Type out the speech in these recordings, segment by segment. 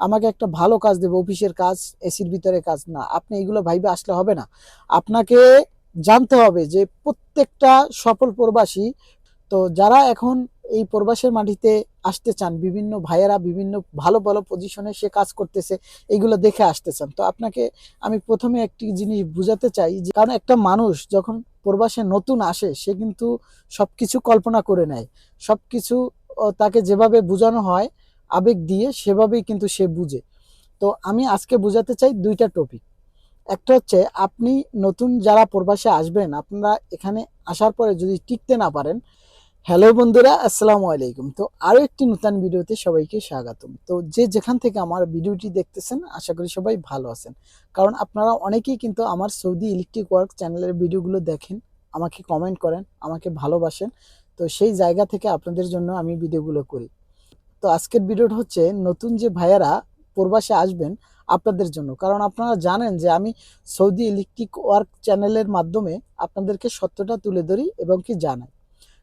আমাকে একটা ভালো কাজ দেবে অফিসের কাজ এসির ভিতরে কাজ। না আপনি এগুলো ভাইবে আসলে হবে না। আপনাকে জানতে হবে যে প্রত্যেকটা সফল প্রবাসী তো যারা এখন এই প্রবাসের মাটিতে আসতে চান বিভিন্ন ভাইয়েরা বিভিন্ন ভালো ভালো পজিশনে সে কাজ করতেছে এইগুলো দেখে আসতে চান। তো আপনাকে আমি প্রথমে একটি জিনিস বুঝাতে চাই যে কারণ একটা মানুষ যখন প্রবাসে নতুন আসে সে কিন্তু সবকিছু কল্পনা করে নেয়। সবকিছু আহ, তাকে যেভাবে বোঝানো হয় আবেগ দিয়ে সেভাবেই কিন্তু সে বুঝে। তো আমি আজকে বোঝাতে চাই দুইটা টপিক একটা হচ্ছে আপনি নতুন যারা প্রবাসে আসবেন, আপনারা এখানে আসার পরে যদি টিকতে না পারেন, হ্যালো বন্ধুরা, আসসালামু আলাইকুম। তো আরও একটি নতুন ভিডিওতে সবাইকে স্বাগতম। তো যে যেখান থেকে আমার ভিডিওটি দেখতেছেন, আশা করি সবাই ভালো আছেন। কারণ আপনারা অনেকেই কিন্তু আমার সৌদি ইলেকট্রিক ওয়ার্ক চ্যানেলের ভিডিওগুলো দেখেন, আমাকে কমেন্ট করেন, আমাকে ভালোবাসেন। তো সেই জায়গা থেকে আপনাদের জন্য আমি ভিডিওগুলো করি। তো আজকের ভিডিওটা হচ্ছে নতুন যে ভাইয়ারা প্রবাসে আসবেন আপনাদের জন্য। কারণ আপনারা জানেন যে আমি সৌদি ইলেকট্রিক ওয়ার্ক চ্যানেলের মাধ্যমে আপনাদেরকে সত্যটা তুলে ধরি এবং কি জানাই।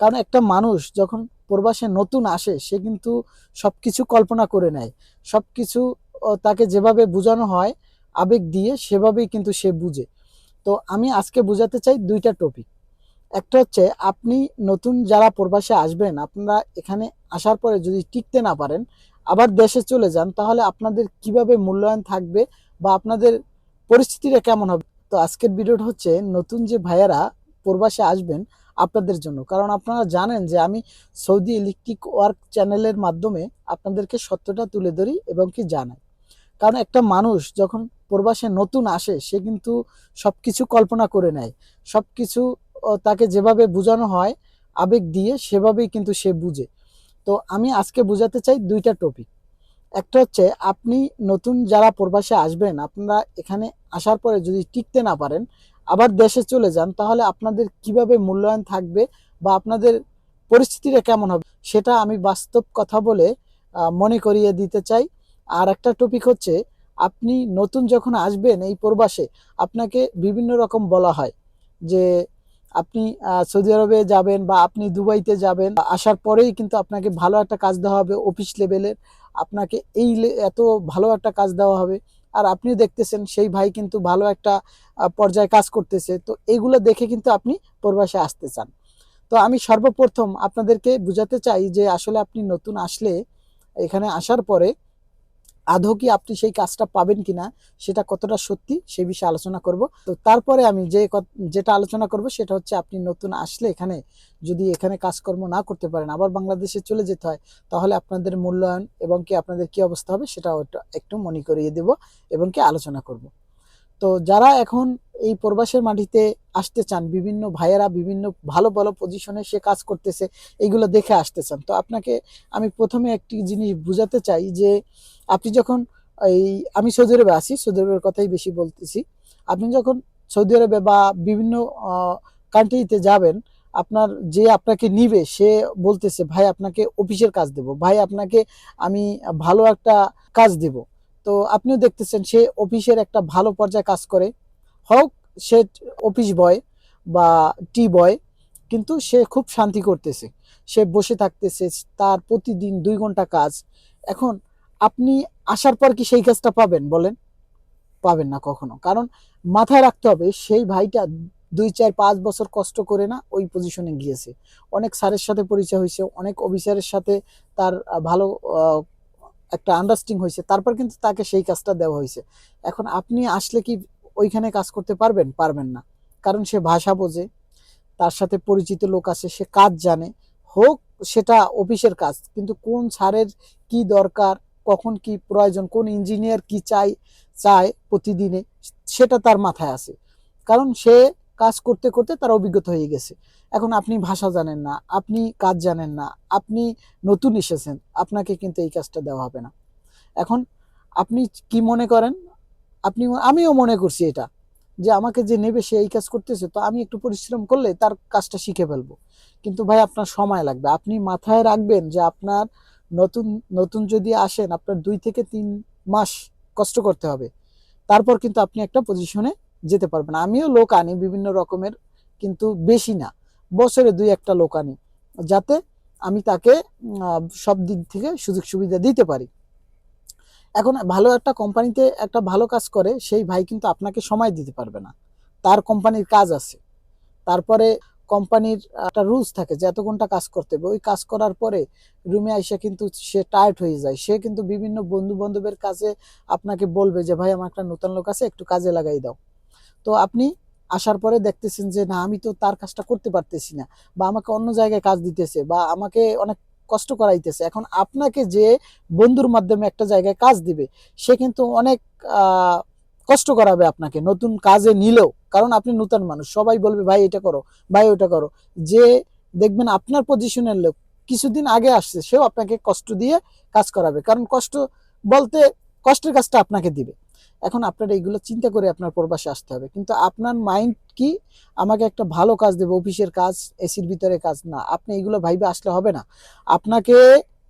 কারণ একটা মানুষ যখন প্রবাসে নতুন আসে, সে কিন্তু সব কিছু কল্পনা করে নেয়। সব কিছু তাকে যেভাবে বোঝানো হয়, আবেগ দিয়ে সেভাবেই কিন্তু সে বুঝে। তো আমি আজকে বোঝাতে চাই দুইটা টপিক একটা হচ্ছে আপনি নতুন যারা প্রবাসে আসবেন, আপনারা এখানে আসার পরে যদি টিকতে না পারেন, আবার দেশে চলে যান, তাহলে আপনাদের কীভাবে মূল্যায়ন থাকবে বা আপনাদের পরিস্থিতিটা কেমন হবে? তো আজকের ভিডিওটা হচ্ছে নতুন যে ভাইয়ারা প্রবাসে আসবেন আপনাদের জন্য। কারণ আপনারা জানেন যে আমি সৌদি ইলেকট্রিক ওয়ার্ক চ্যানেলের মাধ্যমে আপনাদেরকে সত্যটা তুলে ধরি এবং কি জানাই। কারণ একটা মানুষ যখন প্রবাসে নতুন আসে, সে কিন্তু সব কিছু কল্পনা করে নেয়। সব কিছু তাকে যেভাবে বোঝানো হয়, আবেগ দিয়ে সেভাবেই কিন্তু সে বুঝে। তো আমি আজকে বোঝাতে চাই দুইটা টপিক একটা হচ্ছে আপনি নতুন যারা প্রবাসে আসবেন, আপনারা এখানে আসার পরে যদি টিকতে না পারেন, আবার দেশে চলে যান, তাহলে আপনাদের কীভাবে মূল্যায়ন থাকবে বা আপনাদের পরিস্থিতিটা কেমন হবে, সেটা আমি বাস্তব কথা বলে মনে করিয়ে দিতে চাই। আর একটা টপিক হচ্ছে, আপনি নতুন যখন আসবেন এই প্রবাসে, আপনাকে বিভিন্ন রকম বলা হয় যে আপনি সৌদি আরবে যাবেন বা আপনি দুবাইতে যাবেন, আসার পরেই কিন্তু আপনাকে ভালো একটা কাজ দেওয়া হবে অফিস লেভেলের আপনাকে এই এত ভালো একটা কাজ দেওয়া হবে। আর আপনি দেখতেছেন সেই ভাই কিন্তু ভালো একটা পর্যায়ে কাজ করতেছে। তো এইগুলো দেখে কিন্তু আপনি প্রবাসে আসতে চান। তো আমি সর্বপ্রথম আপনাদেরকে বুঝাতে চাই যে আসলে আপনি নতুন আসলে এখানে আসার পরে আদৌ কি আপনি সেই কাজটা পাবেন কিনা, সেটা কতটা সত্যি সে বিষয়ে আলোচনা করব। তো তারপরে আমি যে যেটা আলোচনা করব সেটা হচ্ছে আপনি নতুন আসলে এখানে যদি এখানে কাজকর্ম না করতে পারেন, আবার বাংলাদেশে চলে যেতে হয়, তাহলে আপনাদের মূল্যায়ন এবং কি আপনাদের কি অবস্থা হবে সেটা একটু মনে করিয়ে দেব এবং কি আলোচনা করব। তো যারা এখন এই প্রবাসের মাটিতে আসতে চান, বিভিন্ন ভাইয়েরা বিভিন্ন ভালো ভালো পজিশনে সে কাজ করতেছে, এইগুলো দেখে আসতে চান। তো আপনাকে আমি প্রথমে একটি জিনিস বুঝাতে চাই যে, আপনি যখন এই, আমি সৌদি আরবে আছি, সৌদি আরবের কথাই বেশি বলতেছি। আপনি যখন সৌদি আরবে বা বিভিন্ন কান্ট্রিতে যাবেন, আপনার যে আপনাকে নিবে, সে বলতেছে, ভাই, আপনাকে অফিসের কাজ দেব। ভাই, আপনাকে আমি ভালো একটা কাজ দেব। তো আপনিও দেখতেছেন, সে অফিসের একটা ভালো পর্যায়ে কাজ করে। হোক, সে অফিস বয় বা টি বয়, কিন্তু সে খুব শান্তি করতেছে। সে বসে থাকতেছে, তার প্রতিদিন দুই ঘণ্টা কাজ। এখন আপনি আসার পর কি সেই কাজটা পাবেন বলেন? পাবেন না কখনো। কারণ মাথায় রাখতে হবে, সেই ভাইটা দুই, চার, পাঁচ বছর কষ্ট করে না ওই পজিশনে গিয়েছে। অনেক স্যারের সাথে পরিচয় হয়েছে, অনেক অফিসারের সাথে তার ভালো একটা আন্ডারস্ট্যান্ডিং হয়েছে। তারপর কিন্তু তাকে সেই কাজটা দেওয়া হয়েছে। এখন আপনি আসলে কি ওইখানে কাজ করতে পারবেন পারবেন না। কারণ সে ভাষা বোঝে, তার সাথে পরিচিত লোক আছে, সে কাজ জানে। হোক, সেটা অফিসের কাজ, কিন্তু কোন স্যারের কি দরকার, কখন কি প্রয়োজন, কোন ইঞ্জিনিয়ার কি চাই, চায় প্রতিদিনে, সেটা তার মাথায় আছে। কারণ সে কাজ করতে করতে তার অভিজ্ঞতা হয়ে গেছে। এখন আপনি ভাষা জানেন না, আপনি কাজ জানেন না, আপনি নতুন এসেছেন, আপনাকে কিন্তু এই কাজটা দেওয়া হবে না। এখন আপনি কি মনে করেন? আপনি, আমিও মনে করছি এটা, যে আমাকে যে নেবে সে এই কাজ করতেছে, তো আমি একটু পরিশ্রম করলে তার কাজটা শিখে ফেলব। কিন্তু ভাই, আপনার সময় লাগবে। আপনি মাথায় রাখবেন যে আপনার নতুন নতুন যদি আসেন, আপনার দুই থেকে তিন মাস কষ্ট করতে হবে। তারপর কিন্তু আপনি একটা পজিশনে যেতে পারবেন। আমিও লোক আনি বিভিন্ন রকমের, কিন্তু বেশি না। বছরে দুই একটা লোক আনি, যাতে আমি তাকে সব দিক থেকে সুযোগ সুবিধা দিতে পারি। এখন ভালো একটা কোম্পানিতে একটা ভালো কাজ করে, সেই ভাই কিন্তু আপনাকে সময় দিতে পারবে না। তার কোম্পানির কাজ আছে। তারপরে কোম্পানির একটা রুলস থাকে যে এত ঘণ্টা কাজ করতে হবে। ওই কাজ করার পরে রুমে আইসা কিন্তু সে টায়ার্ড হয়ে যায়। সে কিন্তু বিভিন্ন বন্ধু বান্ধবের কাছে আপনাকে বলবে যে, ভাই, আমার একটা নতুন লোক আছে, একটু কাজে লাগাই দাও। তো আপনি আসার পরে দেখতেছেন যে, না, আমি তো তার কাজটা করতে পারতেছি না বা আমাকে অন্য জায়গায় কাজ দিতেছে বা আমাকে অনেক কষ্ট করাইতেছে। এখন আপনাকে যে বন্ধুর মাধ্যমে একটা জায়গায় কাজ দিবে, সে কিন্তু অনেক কষ্ট করাবে আপনাকে, নতুন কাজে নিলেও। কারণ আপনি নতুন মানুষ, সবাই বলবে, ভাই, এটা করো, ভাই, ওটা করো। যে দেখবেন আপনার পজিশনের লোক কিছুদিন আগে আসছে, সেও আপনাকে কষ্ট দিয়ে কাজ করাবে। কারণ কষ্ট বলতে কষ্টের কাজটা আপনাকে দিবে। এখন আপনার এইগুলো চিন্তা করে আপনার প্রবাসে আসতে হবে। কিন্তু আপনার মাইন্ড কি? আমাকে একটা ভালো কাজ দেবে, অফিসের কাজ এসির ভিতরে কাজ। না, আপনি এইগুলো ভাইবে আসলে হবে না। আপনাকে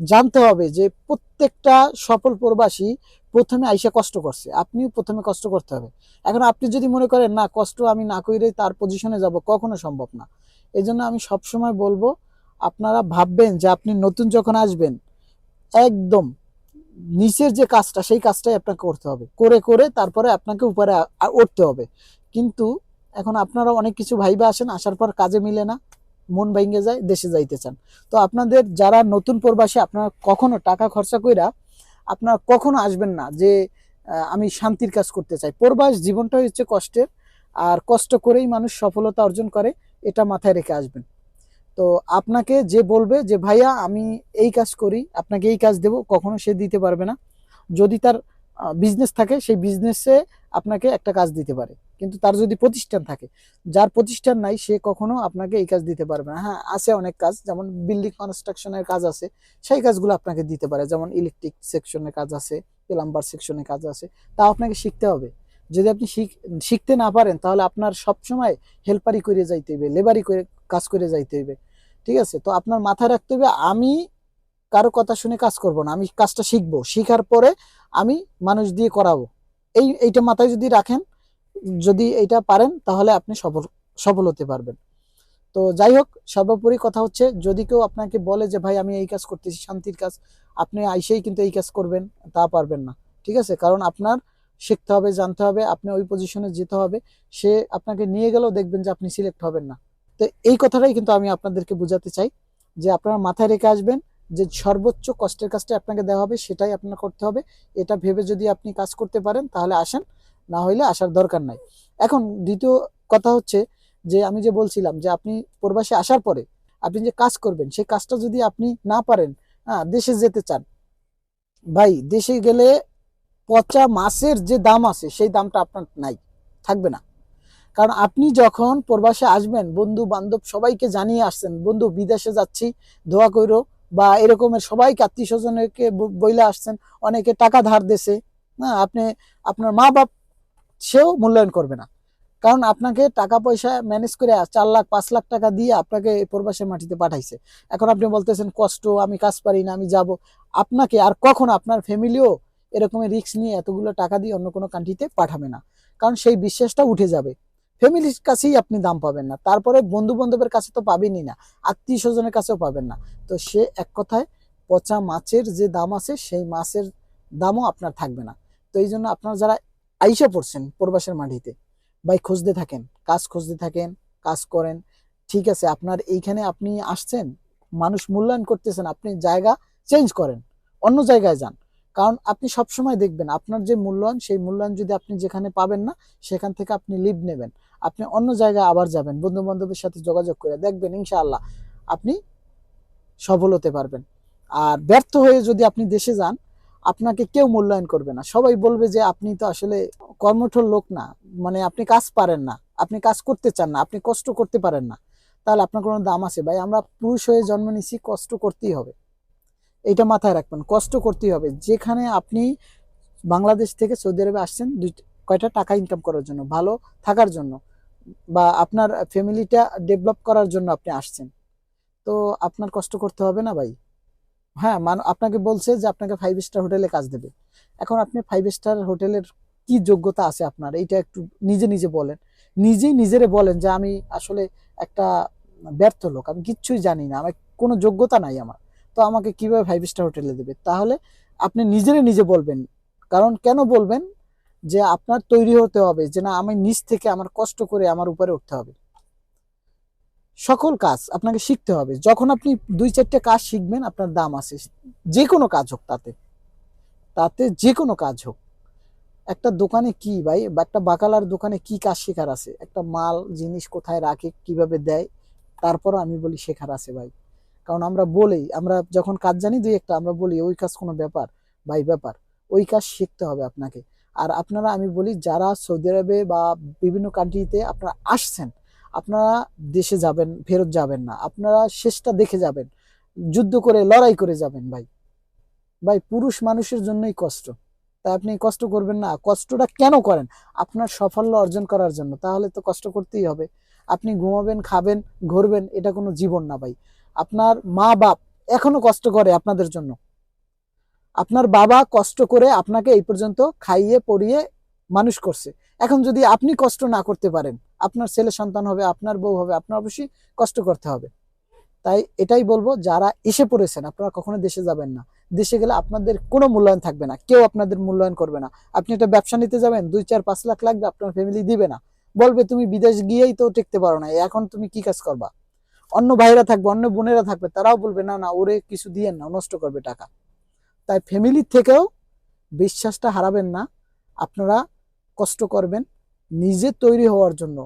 জানতে হবে যে প্রত্যেকটা সফল প্রবাসী প্রথমে আইসা কষ্ট করছে। আপনিও প্রথমে কষ্ট করতে হবে। এখন আপনি যদি মনে করেন, না, কষ্ট আমি না কইরে তার পজিশনে যাব কখনো সম্ভব না। এই জন্য আমি সবসময় বলব, আপনারা ভাববেন যে আপনি নতুন যখন আসবেন, একদম নিচের যে কাজটা, সেই কাজটাই আপনাকে করতে হবে। করে করে তারপরে আপনাকে উপরে উঠতে হবে। কিন্তু এখন আপনারা অনেক কিছু ভাইবা আসেন, আসার পর কাজে মিলে না, মন ভেঙে যায়, দেশে যাইতে চান। তো আপনাদের যারা নতুন প্রবাসী, আপনারা কখনো টাকা খরচা কইরা আপনারা কখনো আসবেন না যে আমি শান্তির কাজ করতে চাই। প্রবাস জীবনটা হচ্ছে কষ্টের, আর কষ্ট করেই মানুষ সফলতা অর্জন করে, এটা মাথায় রেখে আসবেন। তো আপনাকে যে বলবে যে, ভাইয়া, আমি এই কাজ করি, আপনাকে এই কাজ দেব কখনো সে দিতে পারবে না। যদি তার বিজনেস থাকে, সেই বিজনেসে আপনাকে একটা কাজ দিতে পারে। কিন্তু তার যদি প্রতিষ্ঠান থাকে, যার প্রতিষ্ঠান নাই, সে কখনো আপনাকে এই কাজ দিতে পারবে না। হ্যাঁ আছে অনেক কাজ, যেমন বিল্ডিং কনস্ট্রাকশনের কাজ আছে, সেই কাজগুলো আপনাকে দিতে পারে। যেমন ইলেকট্রিক সেকশনের কাজ আছে প্লাম্বার সেকশনের কাজ আছে তা আপনাকে শিখতে হবে। যদি আপনি শিখ- শিখতে না পারেন, তাহলে আপনার সবসময় হেল্পারি করে যাইতে হইবে, লেবারি করে, কাজ করে যাইতে হইবে। ঠিক আছে? তো আপনার মাথায় রাখতে হবে আমি কারও কথা শুনে কাজ করব না, আমি কাজটা শিখব। শিখার পরে আমি মানুষ দিয়ে করাবো। এই, এইটা মাথায় যদি রাখেন, যদি এইটা পারেন, তাহলে আপনি সফল সফল হতে পারবেন। তো যাই হোক, সর্বোপরি কথা হচ্ছে, যদি কেউ আপনাকে বলে যে, ভাই, আমি এই কাজ করতেছি, শান্তির কাজ, আপনি আইসেই কিন্তু এই কাজ করবেন তা পারবেন না। ঠিক আছে? কারণ আপনার শিখতে হবে, জানতে হবে, আপনি ওই পজিশনে যেতে হবে। সে আপনাকে নিয়ে গেলেও দেখবেন যে আপনি সিলেক্ট হবেন না। তো এই কথাটাই কিন্তু আমি আপনাদেরকে বোঝাতে চাই যে আপনারা মাথায় রেখে আসবেন যে সর্বোচ্চ কষ্টের কাজটা আপনাকে দেওয়া হবে, সেটাই আপনার করতে হবে। এটা ভেবে যদি আপনি কাজ করতে পারেন, তাহলে আসেন। না হইলে আসার দরকার নাই। এখন দ্বিতীয় কথা হচ্ছে যে আমি যে বলছিলাম যে আপনি প্রবাসে আসার পরে আপনি যে কাজ করবেন, সেই কাজটা যদি আপনি না পারেন হ্যাঁ দেশে যেতে চান। ভাই, দেশে গেলে পচা মাছের যে দাম আছে, সেই দামটা আপনার নাই, থাকবে না। কারণ আপনি যখন প্রবাসে আসবেন, বন্ধু বান্ধব সবাইকে জানিয়ে আসছেন, বন্ধু, বিদেশে যাচ্ছি, দোয়া কইরো। বা এরকমের সবাইকে, আত্মীয় স্বজনকে বইলে আসছেন, অনেকে টাকা ধার দেছে, না, আপনি, আপনার মা বাপ সেও মূল্যায়ন করবে না। কারণ আপনাকে টাকা পয়সা ম্যানেজ করে চার লাখ, পাঁচ লাখ টাকা দিয়ে আপনাকে প্রবাসের মাটিতে পাঠাইছে। এখন আপনি বলতেছেন, কষ্ট, আমি কাজ পারি না, আমি যাব। আপনাকে আর কখন আপনার ফ্যামিলিও এরকমের রিস্ক নিয়ে এতগুলো টাকা দিয়ে অন্য কোনো কান্ট্রিতে পাঠাবে না। কারণ সেই বিশ্বাসটা উঠে যাবে। ফ্যামিলির কাছেই আপনি দাম পাবেন না। তারপরে বন্ধু বান্ধবের কাছে তো পাবেনই না। আত্মীয় স্বজনের কাছেও পাবেন না। তো সে এক কথায় পচা মাছের যে দাম আছে, সেই মাছের দামও আপনার থাকবে না। তো এই জন্য আপনারা যারা আইসা পড়ছেন প্রবাসের মাটিতে, ভাই খুঁজতে থাকেন, কাজ খুঁজতে থাকেন, কাজ করেন, ঠিক আছে, আপনার এইখানে আপনি আসছেন, মানুষ মূল্যায়ন করতেছেন, আপনি জায়গা চেঞ্জ করেন, অন্য জায়গায় যান। কারণ আপনি সবসময় দেখবেন, আপনার যে মূল্যায়ন, সেই মূল্যায়ন যদি আপনি যেখানে পাবেন না, সেখান থেকে আপনি লিভ নেবেন। আপনি অন্য জায়গায় আবার যাবেন বন্ধু বান্ধবের সাথে যোগাযোগ করে দেখবেন ইনশাআল্লাহ আপনি সফল হতে পারবেন। আর ব্যর্থ হয়ে যদি আপনি দেশে যান, আপনাকে কেউ মূল্যায়ন করবে না। সবাই বলবে যে, আপনি তো আসলে কর্মঠোর লোক না মানে আপনি কাজ পারেন না, আপনি কাজ করতে চান না, আপনি কষ্ট করতে পারেন না। তাহলে আপনার কোনো দাম আছে? ভাই, আমরা পুরুষ হয়ে জন্ম নিছি কষ্ট করতেই হবে। এটা মাথায় রাখবেন। কষ্ট করতেই হবে। যেখানে আপনি বাংলাদেশ থেকে সৌদি আরবে আসছেন, দুই কয়টা টাকা ইনকাম করার জন্য, ভালো থাকার জন্য বা আপনার ফ্যামিলিটা ডেভেলপ করার জন্য আপনি আসছেন। তো আপনার কষ্ট করতে হবে না ভাই। হ্যাঁ মান, আপনাকে বলছে যে আপনাকে ফাইভ স্টার হোটেলে কাজ দেবে। এখন আপনি ফাইভ স্টার হোটেলের কি যোগ্যতা আছে আপনার? এইটা একটু নিজে নিজে বলেন। নিজেই নিজেরে বলেন যে আমি আসলে একটা ব্যর্থ লোক, আমি কিচ্ছুই জানি না, আমার কোনো যোগ্যতা নাই আমার। তো আমাকে কীভাবে ফাইভ স্টার হোটেলে দেবে? তাহলে আপনি নিজেরে নিজে বলবেন। কারণ কেন বলবেন? যে আপনার তৈরি হতে হবে, যে না আমি নিচ থেকে আমার কষ্ট করে আমার উপরে উঠতে হবে। সকল কাজ আপনাকে শিখতে হবে। যখন আপনি দুই চারটে কাজ শিখবেন, আপনার দাম আছে। যে কোনো কাজ হোক তাতে। তাতে যে কোনো কাজ হোক। একটা দোকানে কি ভাই? বা একটা বাকালার দোকানে কি কাজ শেখার আছে? একটা মাল, জিনিস কোথায় রাখে, কীভাবে দেয়? তারপরও আমি বলি শেখার আছে ভাই। কারণ আমরা বলি, আমরা যখন কাজ জানি দুই একটা, আমরা বলি, ওই কাজ কোনো ব্যাপার ভাই ব্যাপার। ওই কাজ শিখতে হবে আপনাকে। আর আপনারা, আমি বলি, যারা সৌদি আরবে বা বিভিন্ন কান্ট্রিতে আপনারা আসছেন, আপনারা দেশে যাবেন, ফেরত যাবেন না। আপনারা শেষটা দেখে যাবেন। যুদ্ধ করে, লড়াই করে যাবেন ভাই। ভাই, পুরুষ মানুষের জন্যই কষ্ট। তাই আপনি কষ্ট করবেন না। কষ্টটা কেন করেন? আপনার সাফল্য অর্জন করার জন্য। তাহলে তো কষ্ট করতেই হবে। আপনি ঘুমাবেন, খাবেন, ঘুরবেন, এটা কোনো জীবন না ভাই। আপনার মা বাপ এখনও কষ্ট করে আপনাদের জন্য। আপনার বাবা কষ্ট করে আপনাকে এই পর্যন্ত খাইয়ে পরিয়ে মানুষ করছে। এখন যদি আপনি কষ্ট না করতে পারেন, আপনার ছেলে সন্তান হবে, আপনার বউ হবে, আপনার অবশ্যই কষ্ট করতে হবে। তাই এটাই বলব, যারা এসে পড়েছেন, আপনারা কখনো দেশে যাবেন না। দেশে গেলে আপনাদের কোনো মূল্যায়ন থাকবে না, কেউ আপনাদের মূল্যায়ন করবে না। আপনি একটা ব্যবসা নিতে যাবেন, দুই, চার, পাঁচ লাখ লাগবে, আপনার ফ্যামিলি দিবে না। বলবে, তুমি বিদেশ গিয়েই তো টিকতে পারো না, এখন তুমি কি কাজ করবা? অন্য ভাইরা থাকবে, অন্য বোনেরা থাকবে, তারাও বলবে, না না, ওরে কিছু দিয়ে না, নষ্ট করবে টাকা। তাই ফ্যামিলির থেকেও বিশ্বাসটা হারাবেন না। আপনারা কষ্ট করবেন নিজে তৈরি হওয়ার জন্য।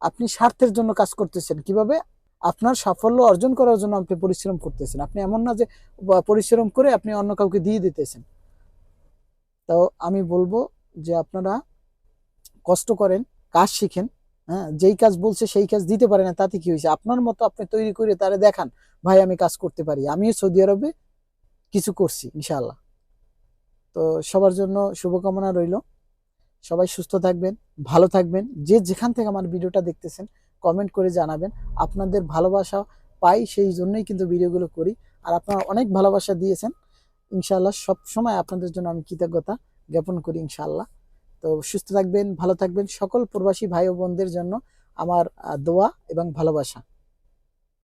আপনি স্বার্থের জন্য কাজ করতেছেন। কীভাবে? আপনার সাফল্য অর্জন করার জন্য আপনি পরিশ্রম করতেছেন। আপনি এমন না যে পরিশ্রম করে আপনি অন্য কাউকে দিয়ে দিতেছেন। তো আমি বলব যে আপনারা কষ্ট করেন, কাজ শিখেন। হ্যাঁ যেই কাজ বলছে সেই কাজ দিতে পারে না, তাতে কি হয়েছে? আপনার মতো আপনি তৈরি করে তারে দেখান, ভাই, আমি কাজ করতে পারি। আমিও সৌদি আরবে কিছু করছি, ইনশাআল্লাহ। তো সবার জন্য শুভকামনা রইল। সবাই সুস্থ থাকবেন, ভালো থাকবেন। যে যেখান থেকে আমার ভিডিওটা দেখতেছেন কমেন্ট করে জানাবেন। আপনাদের ভালোবাসা পাই, সেই জন্যই কিন্তু ভিডিওগুলো করি। আর আপনারা অনেক ভালোবাসা দিয়েছেন। ইনশাআল্লাহ সব সময় আপনাদের জন্য আমি কৃতজ্ঞতা জ্ঞাপন করি, ইনশাআল্লাহ। তো সুস্থ থাকবেন, ভালো থাকবেন সকল প্রবাসী ভাই ও বোনদের জন্য আমার দোয়া এবং ভালোবাসা।